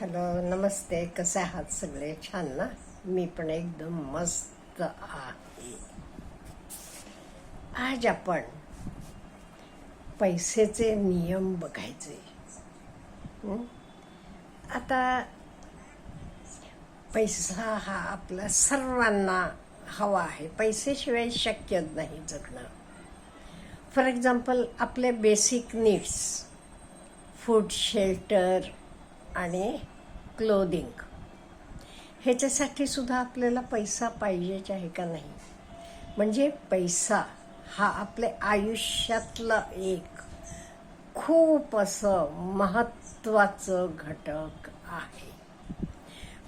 Hello नमस्ते. कसे आहात सगळे? छान ना? मी पण एकदम मस्त आहे. आज आपण पैसेचे नियम बघायचे. आता पैसा हा आपल्या सर्वांना हवा आहे. पैसेशिवाय शक्य नाही जगणं. फॉर एक्झाम्पल आपले बेसिक नीड्स फूड शेल्टर आणि क्लोदिंग ह्याच्यासाठी सुद्धा आपल्याला पैसा पाहिजेच आहे का नाही? म्हणजे पैसा हा आपल्या आयुष्यातला एक खूप असं महत्त्वाचं घटक आहे.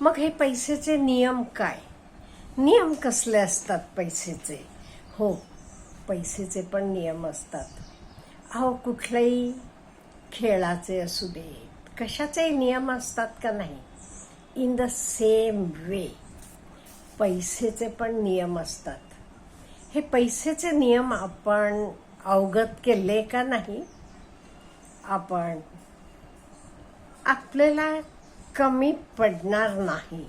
मग हे पैशाचे नियम काय? नियम कसले असतात पैशाचे? हो पैशाचे पण नियम असतात. अहो कुठल्याही खेळाचे असू दे कशाचे नियम असतात का नाही? इन द सेम वे पैसेचे पण नियम असतात. हे पैसेचे नियम आपण अवगत केले का नाही? आपण आपल्याला कमी पडणार नाही.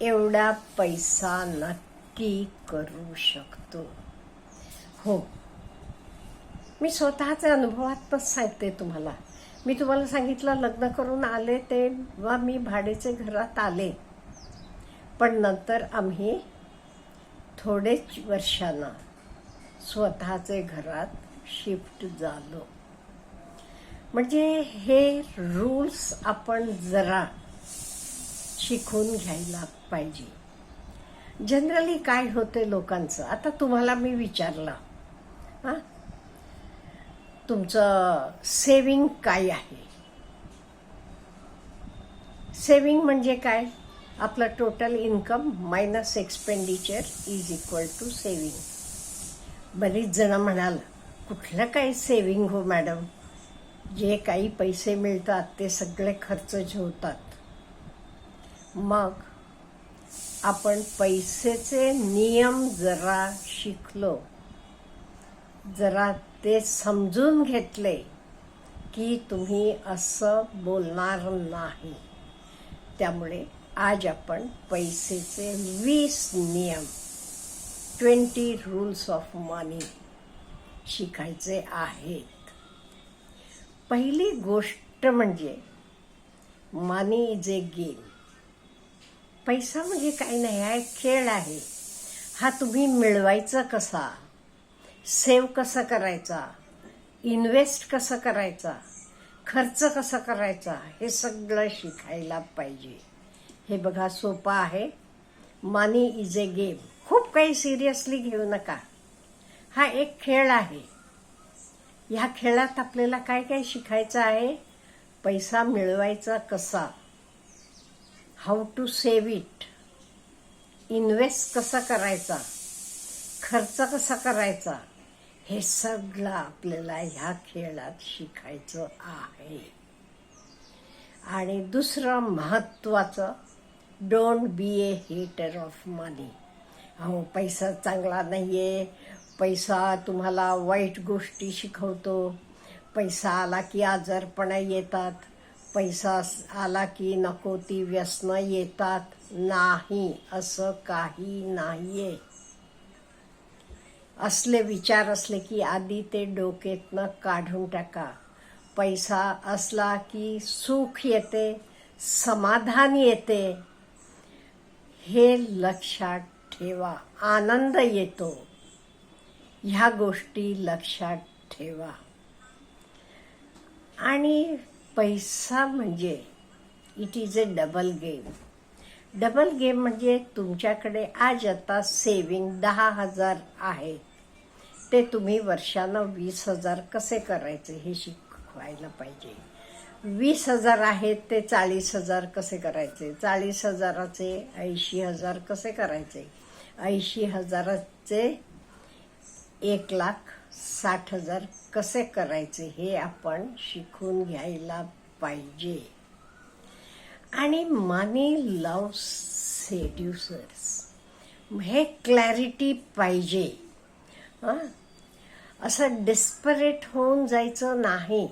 एवढा पैसा नक्की करू शकतो. हो. मी स्वतःच्या पण सांगते तुम्हाला. मी तुम्हाला सांगितलं लग्न करून आले तेव्हा मी भाडेचे घरात आले. पण नंतर आम्ही थोडेच वर्षांना स्वतःचे घरात शिफ्ट झालो. म्हणजे हे रूल्स आपण जरा शिकून घ्यायला पाहिजे. जनरली काय होते लोकांचं? आता तुम्हाला मी विचारलं. हां? तुमचं सेविंग काय आहे? सेविंग म्हणजे काय? आपलं total income minus expenditure is equal to saving बरीच जण म्हणाल कुठलं काय सेविंग हो मॅडम जे काही पैसे मिळतात ते सगळे खर्च जेवतात मग आपण पैसेचे नियम जरा शिकलो. जरा ते समजून घेतले की तुम्ही असं बोलणार नाही. त्यामुळे आज आपण पैसेचे वीस नियम ट्वेंटी रूल्स ऑफ मनी शिकायचे आहेत. पहिली गोष्ट म्हणजे मनी इज ए गेम. पैसा म्हणजे काही नाही हा एक खेळ आहे. हा तुम्ही मिळवायचा कसा? सेव्ह कसा करायचा? इन्व्हेस्ट कसं करायचा? खर्च कसा करायचा? हे सगळं शिकायला पाहिजे. हे बघा सोपं आहे. मनी इज ए गेम खूप काही सिरियसली घेऊ नका. हा एक खेळ आहे. ह्या खेळात आपल्याला काय काय शिकायचं आहे? पैसा मिळवायचा कसा? How to save it invest कसा करायचा? खर्च कसा करायचा? हे सगळं आपल्याला ह्या खेळात शिकायचं आहे. आणि दुसरं महत्त्वाचं don't be a hater of money अहो पैसा चांगला नाही आहे पैसा तुम्हाला वाईट गोष्टी शिकवतो. पैसा आला की आजारपणा येतात. पैसा आला की नको ती व्यसनं येतात. नाही असं काही नाही आहे असले विचार असले की आधी ते डोक्यातनं काढून टाका. पैसा असला की सुख येते समाधान येते. हे लक्षात ठेवा आनंद येतो. ह्या गोष्टी लक्षात ठेवा. आणि पैसा म्हणजे it is a double game double game म्हणजे तुमच्याकडे आज आता सेविंग दहा हजार आहे. ते तुम्ही वर्षानं वीस हजार कसे करायचे हे शिकवायला पाहिजे. वीस हजार आहेत ते चाळीस हजार कसे करायचे? चाळीस हजाराचे ऐंशी हजार कसे करायचे? ऐंशी हजाराचे एक लाख साठ हजार कसे करायचे हे आपण शिकून घ्यायला पाहिजे. आणि मनी लव सेड्युसर्स हे क्लॅरिटी पाहिजे. हां? असं डिस्परेट होऊन जायचं नाही.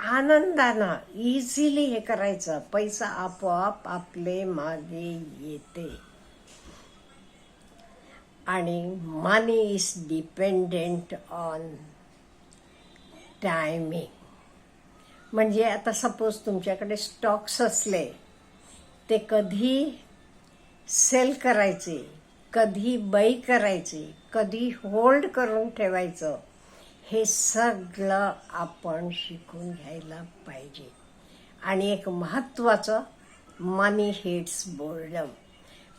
आनंदानं इझिली हे करायचं. पैसा आपोआप आपले मागे येते. आणि money is dependent on timing म्हणजे आता सपोज तुमच्याकडे स्टॉक्स असले ते कधी सेल करायचे कधी बै करायचे कधी होल्ड करून ठेवायचं. हे सगळं आपण शिकून घ्यायला पाहिजे. आणि एक महत्त्वाचं मनी हिट्स बोर्डम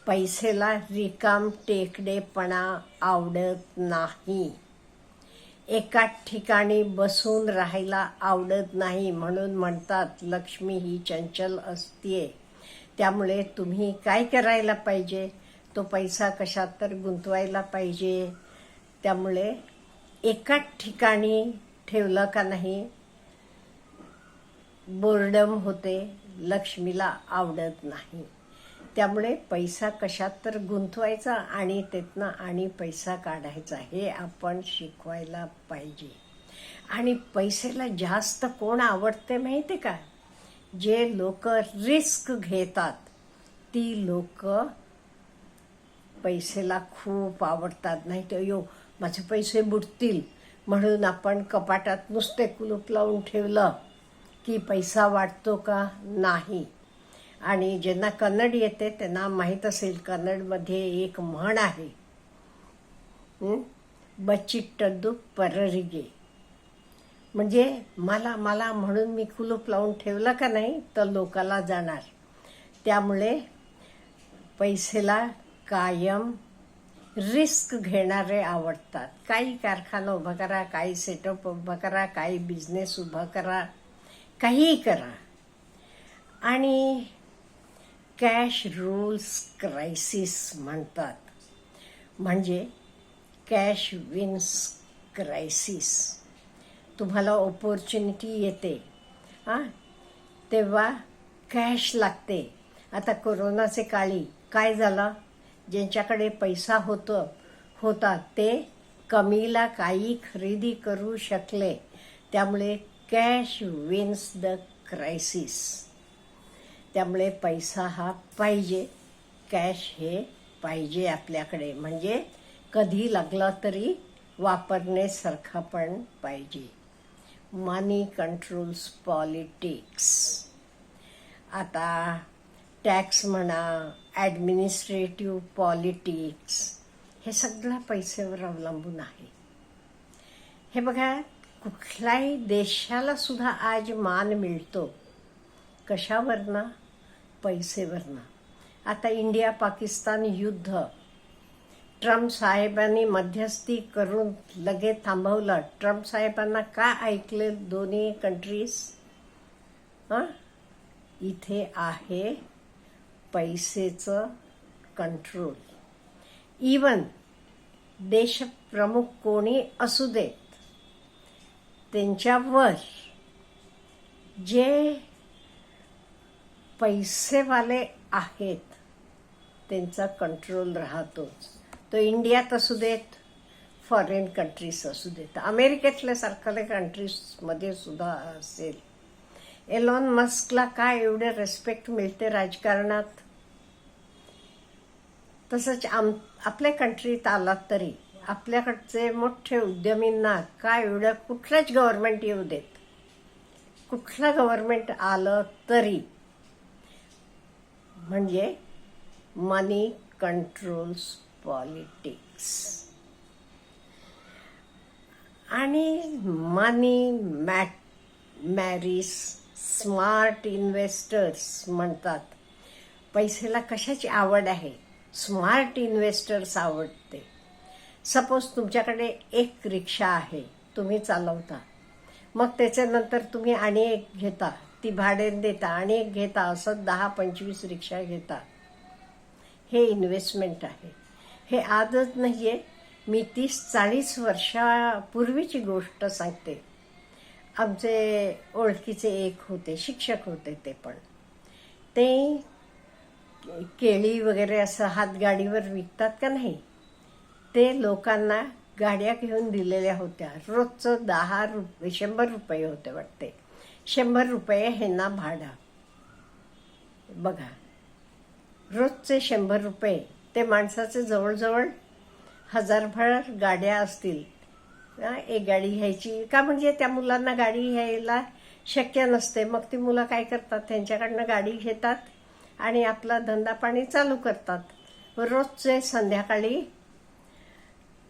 पैसेला रिकाम टेकडेपणा आवडत नाही. एका ठिकाणी बसून राहायला आवडत नाही म्हणून म्हणतात लक्ष्मी ही चंचल असते त्यामुळे तुम्ही काय करायला पाहिजे? तो पैसा कशात तर गुंतवायला पाहिजे. त्यामुळे एकाच ठिकाणी ठेवलं का नाही? बोर्डम होते लक्ष्मीला आवडत नाही. त्यामुळे पैसा कशात तर गुंतवायचा आणि त्यातनं आणि पैसा काढायचा हे आपण शिकवायला पाहिजे. आणि पैशाला जास्त कोण आवडते माहिती का? जे लोक रिस्क घेतात ती लोक पैसेला खूप आवडतात. नाही तर यो माझे पैसे बुडतील म्हणून आपण कपाटात नुसते कुलूप लावून ठेवलं की पैसा वाटतो का? नाही. आणि ज्यांना कन्नड येते त्यांना माहीत असेल कन्नडमध्ये एक म्हण आहे. हं? पररिगे. म्हणजे मला मला म्हणून मी कुलूप लावून ठेवलं का नाही तर लोकाला जाणार. त्यामुळे पैसेला कायम रिस्क घेणारे आवडतात. काही कारखाना उभा करा काही सेटअप उभा करा काही बिझनेस उभा करा काहीही करा. आणि कॅश रूल्स क्रायसिस म्हणतात. म्हणजे कॅश विन्स क्रायसिस तुम्हाला ऑपॉर्च्युनिटी येते. हां? तेव्हा कॅश लागते. आता कोरोनाचे काळी काय झालं? ज्यांच्याकडे पैसा होतं होता ते कमीला काही खरेदी करू शकले. त्यामुळे कॅश विन्स द क्रायसिस त्यामुळे पैसा हा पाहिजे. कॅश हे पाहिजे आपल्याकडे. म्हणजे कधी लागला तरी वापरण्यासारखा पण पाहिजे. मनी कंट्रोल्स पॉलिटिक्स आता टॅक्स म्हणा ॲडमिनिस्ट्रेटिव्ह पॉलिटिक्स हे सगळं पैसेवर अवलंबून आहे. हे बघा कुठल्याही देशाला सुद्धा आज मान मिळतो. कशावरनं? पैसेवरनं. आता इंडिया पाकिस्तान युद्ध. ट्रम्प साहेबांनी मध्यस्थी करून लगेच थांबवलं. ट्रम्प साहेबांना का ऐकले दोन्ही कंट्रीज हां? इथे आहे. पैसेचं कंट्रोल इवन देशप्रमुख कोणी असू देत त्यांच्यावर जे पैसेवाले आहेत त्यांचा कंट्रोल राहतोच. तो इंडियात असू देत फॉरेन कंट्रीज असू देत. अमेरिकेतल्या सारख्या कंट्रीजमध्ये सुद्धा असेल. एलॉन मस्कला काय एवढे रेस्पेक्ट मिळते राजकारणात? तसंच आम आपल्या कंट्रीत आलात तरी आपल्याकडचे मोठे उद्यमींना काय एवढं कुठलंच गव्हर्नमेंट येऊ देत. कुठलं गव्हर्नमेंट आलं तरी. म्हणजे मनी कंट्रोल्स पॉलिटिक्स आणि money must marries smart investors म्हणतात. पैशाला कशाची आवड आहे? स्मार्ट इन्व्हेस्टर्स आवडते. सपोज तुमच्याकडे एक रिक्षा आहे तुम्ही चालवता. मग त्याच्यानंतर तुम्ही आणि एक घेता ती भाड्याने देता आणि एक घेता असं दहा पंचवीस रिक्षा घेता. हे इन्व्हेस्टमेंट आहे. हे आजच नाही आहे मी तीस चाळीस वर्षापूर्वीची गोष्ट सांगते. आमचे ओळखीचे एक होते शिक्षक होते ते पण. ते केळी वगैरे असं हातगाडीवर विकतात का नाही ते लोकांना गाड्या घेऊन दिलेल्या होत्या. रोजचं दहा रुपये शंभर रुपये होते वाटते. शंभर रुपये हे ना भाडा. बघा रोजचे शंभर रुपये ते माणसाचे जवळजवळ हजारभर गाड्या असतील. एक गाडी घ्यायची. का म्हणजे त्या मुलांना गाडी घ्यायला शक्य नसते. मग ती मुलं काय करतात? त्यांच्याकडनं गाडी घेतात आणि आपला धंदा पाणी चालू करतात. रोजचे संध्याकाळी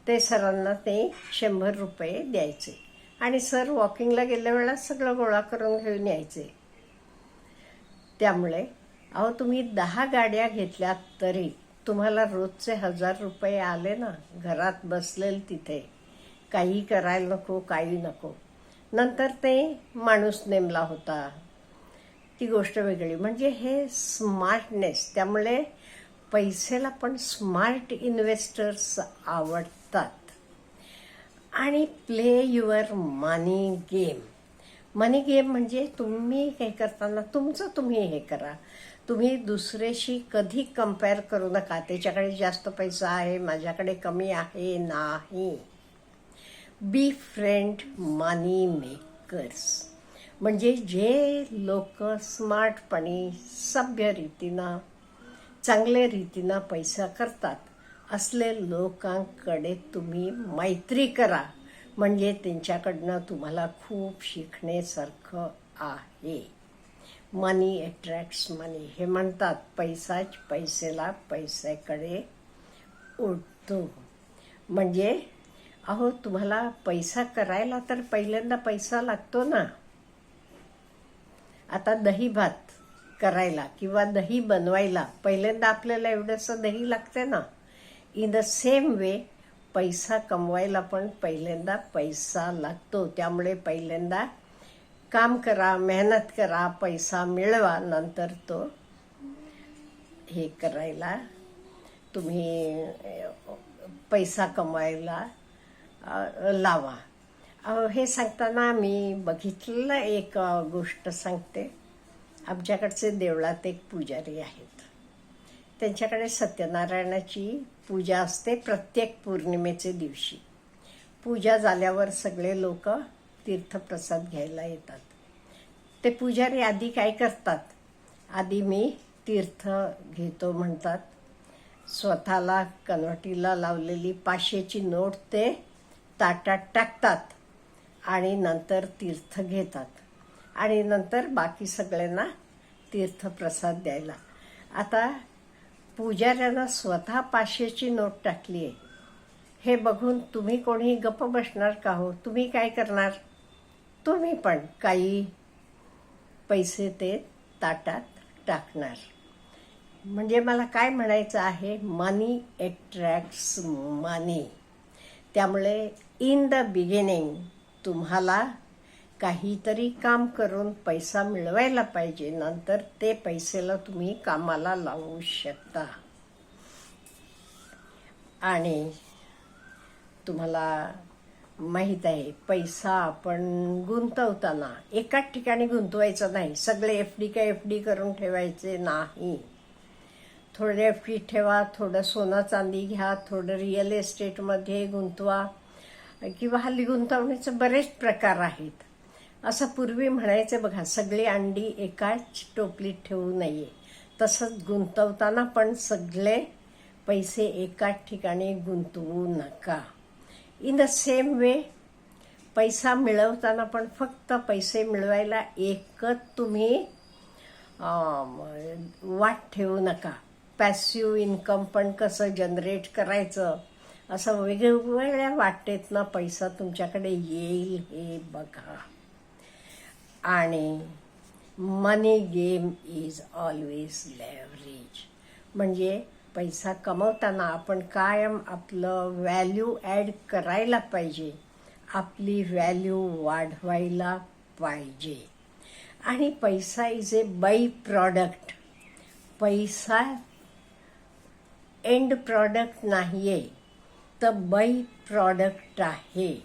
ते सरांना ते शंभर रुपये द्यायचे. आणि सर वॉकिंगला गेल्या वेळा सगळं गोळा करून घेऊन यायचे. त्यामुळे अहो तुम्ही दहा गाड्या घेतल्यात तरी तुम्हाला रोजचे हजार रुपये आले ना? घरात बसलेल तिथे. काही करायला नको काही नको. नंतर ते माणूस नेमला होता. ती गोष्ट वेगळी. म्हणजे हे स्मार्टनेस त्यामुळे पैसेला पण स्मार्ट इन्व्हेस्टर्स आवडतात. आणि play your money game money game म्हणजे तुम्ही हे करताना तुमचं तुम्ही हे करा. तुम्ही दुसऱ्याशी कधी कंपेअर करू नका. त्याच्याकडे जास्त पैसा आहे माझ्याकडे कमी आहे नाही. बी फ्रेंड मनी मेकर्स म्हणजे जे लोक स्मार्टपणे सभ्य रीतीनं चांगल्या रीतीनं पैसा करतात असले लोकांकडे तुम्ही मैत्री करा. म्हणजे त्यांच्याकडनं तुम्हाला खूप शिकण्यासारखं आहे. मनी अट्रॅक्ट्स मनी हे म्हणतात पैसाच पैसेला पैशाकडे उठतो म्हणजे अहो तुम्हाला पैसा करायला तर पहिल्यांदा पैसा लागतो ना. आता दही भात करायला किंवा दही बनवायला पहिल्यांदा आपल्याला एवढंसं दही लागते ना. इन द सेम वे पैसा कमवायला पण पहिल्यांदा पैसा लागतो. त्यामुळे पहिल्यांदा काम करा मेहनत करा पैसा मिळवा नंतर तो हे करायला तुम्ही पैसा कमवायला लावा. हे सांगताना मी बघितलेलं एक गोष्ट सांगते. आमच्याकडचे देवळात एक पुजारी आहेत. त्यांच्याकडे सत्यनारायणाची पूजा असते प्रत्येक पौर्णिमेचे दिवशी. पूजा झाल्यावर सगळे लोक तीर्थप्रसाद घ्यायला येतात. ते पुजारी आधी काय करतात? आधी मी तीर्थ घेतो म्हणतात. स्वतःला कन्वटीला लावलेली पाचशेची नोट ते ताटात टाकतात आणि नंतर तीर्थ घेतात. आणि नंतर बाकी सगळ्यांना तीर्थप्रसाद द्यायला. आता पुजाऱ्यांना स्वतः पाचशेची नोट टाकली आहे हे बघून तुम्ही कोणी गप्प बसणार का हो? तुम्ही काय करणार? तुम्ही पण काही पैसे ते ताटात टाकणार. म्हणजे मला काय म्हणायचं आहे? मनी अट्रॅक्ट्स मनी त्यामुळे इन द बिगिनिंग तुम्हाला काहीतरी काम करून पैसा मिळवायला पाहिजे. नंतर ते पैसेला तुम्ही कामाला लावू शकता. आणि तुम्हाला माहीत आहे पैसा आपण गुंतवताना एकाच ठिकाणी गुंतवायचा नाही. सगळे एफ डी काय एफ डी करून ठेवायचे नाही. थोडे एफ डी ठेवा थोडं सोनं चांदी घ्या थोडं रिअल एस्टेटमध्ये गुंतवा. किंवा हल्ली गुंतवण्याचे बरेच प्रकार आहेत. असं पूर्वी म्हणायचं बघा सगळी अंडी एकाच टोपलीत ठेवू नये. तसंच गुंतवताना पण सगळे पैसे एकाच ठिकाणी गुंतवू नका. इन द सेम वे पैसा मिळवताना पण फक्त पैसे मिळवायला एकच तुम्ही वाट ठेवू नका. पॅसिव्ह इन्कम पण कसं जनरेट करायचं? असं वेगवेगळ्या वाटेतनं पैसा तुमच्याकडे येईल हे बघा. आणि money game is always leverage म्हणजे पैसा कमवताना आपण कायम आपलं व्हॅल्यू ॲड करायला पाहिजे. आपली व्हॅल्यू वाढवायला पाहिजे. आणि पैसा इज ए बाई प्रॉडक्ट पैसा एंड प्रॉडक्ट नाही आहे फक्त बै प्रॉडक्ट आहे.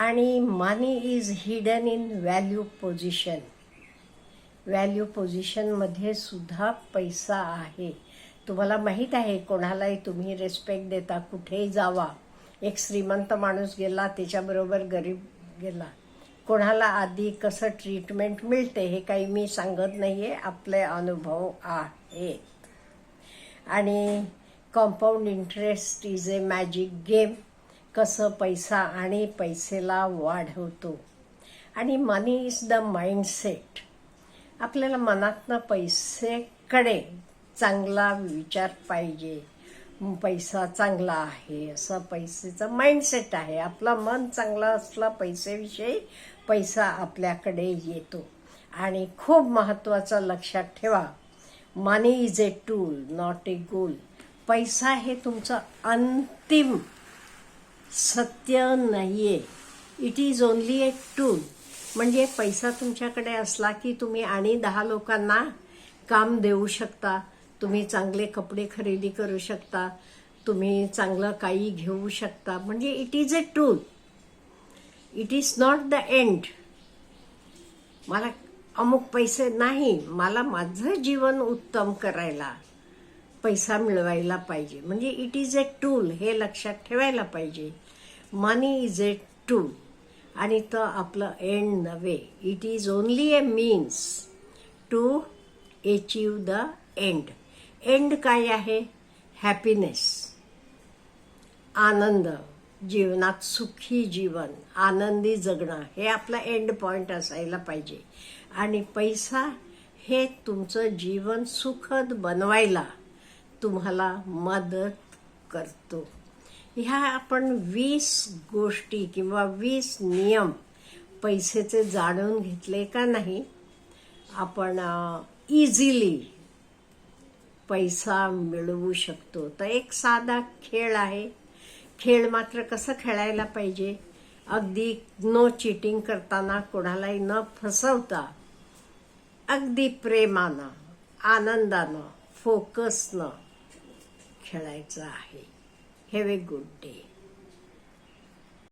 आणि money is hidden in value position value पोझिशनमध्ये सुद्धा पैसा आहे. तुम्हाला माहीत आहे कोणालाही तुम्ही रेस्पेक्ट देता कुठेही जावा. एक श्रीमंत माणूस गेला त्याच्याबरोबर गरीब गेला. कोणाला आधी कसं ट्रीटमेंट मिळते हे काही मी सांगत नाही आहे आपले अनुभव आहेत. आणि compound interest is a magic game कसं पैसा आणि पैसेला वाढवतो? आणि मनी इज द माइंडसेट आपल्याला मनातनं पैसेकडे चांगला विचार पाहिजे. पैसा चांगला आहे असं पैसेचं माइंडसेट आहे. आपलं मन चांगलं असलं पैसेविषयी पैसा आपल्याकडे येतो. आणि खूप महत्त्वाचं लक्षात ठेवा money is a tool not a goal पैसा हे तुमचं अंतिम सत्य नाही आहे it is only a tool म्हणजे पैसा तुमच्याकडे असला की तुम्ही आणि दहा लोकांना काम देऊ शकता तुम्ही चांगले कपडे खरेदी करू शकता तुम्ही चांगलं काही घेऊ शकता. म्हणजे it is a tool it is not the end मला अमुक पैसे नाही मला माझं जीवन उत्तम करायला. पैसा मिळवायला पाहिजे. म्हणजे इट इज अ टूल हे लक्षात ठेवायला पाहिजे. मनी इज अ टूल आणि तर आपलं एंड नव्हे. It is only a means to achieve the end end काय आहे? हॅपीनेस आनंद. जीवनात सुखी जीवन. आनंदी जगणं. हे आपलं एंड पॉईंट असायला पाहिजे. आणि पैसा हे तुमचं जीवन सुखद बनवायला तुम्हाला मदत करतो. ह्या आपण वीस गोष्टी किंवा वीस नियम पैसेचे जाणून घेतले का नाही? आपण इझिली पैसा मिळवू शकतो. तर एक साधा खेळ आहे. खेळ मात्र कसं खेळायला पाहिजे? अगदी नो चिटिंग करताना कोणालाही न फसवता अगदी प्रेमानं आनंदानं फोकसनं खेळायचं आहे हॅव ए गुड डे